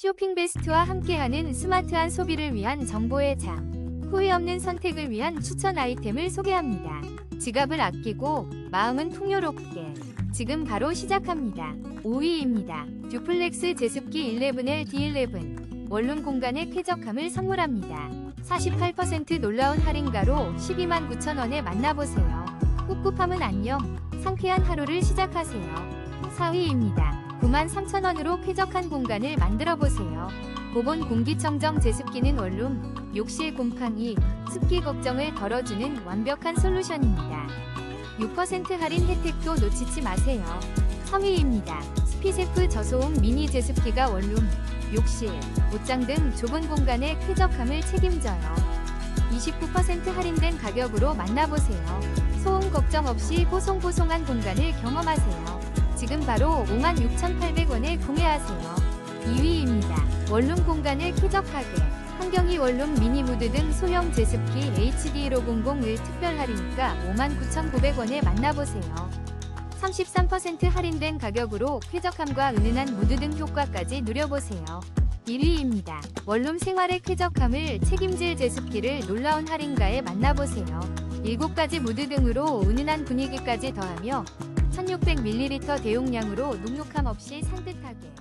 쇼핑 베스트와 함께하는 스마트한 소비를 위한 정보의 장. 후회 없는 선택을 위한 추천 아이템을 소개합니다. 지갑을 아끼고 마음은 풍요롭게. 지금 바로 시작합니다. 5위입니다. 듀플렉스 제습기 11L D11. 원룸 공간의 쾌적함을 선물합니다. 48% 놀라운 할인가로 12만 9천원에 만나보세요. 꿉꿉함은 안녕. 상쾌한 하루를 시작하세요. 4위입니다. 9만 3천원으로 쾌적한 공간을 만들어 보세요. 고본 공기청정 제습기는 원룸, 욕실 곰팡이, 습기 걱정을 덜어주는 완벽한 솔루션입니다. 6% 할인 혜택도 놓치지 마세요. 3위입니다. 스피세프 저소음 미니 제습기가 원룸, 욕실, 옷장 등 좁은 공간의 쾌적함을 책임져요. 29% 할인된 가격으로 만나보세요. 소음 걱정 없이 보송보송한 공간을 경험하세요. 지금 바로 56,800원에 구매하세요. 2위입니다. 원룸 공간을 쾌적하게 환경이 원룸 미니무드 등 소형 제습기 HD1500을 특별 할인가 59,900원에 만나보세요. 33% 할인된 가격으로 쾌적함과 은은한 무드 등 효과까지 누려보세요. 1위입니다. 원룸 생활의 쾌적함을 책임질 제습기를 놀라운 할인가에 만나보세요. 7가지 무드 등으로 은은한 분위기까지 더하며 1600ml 대용량으로 눅눅함 없이 산뜻하게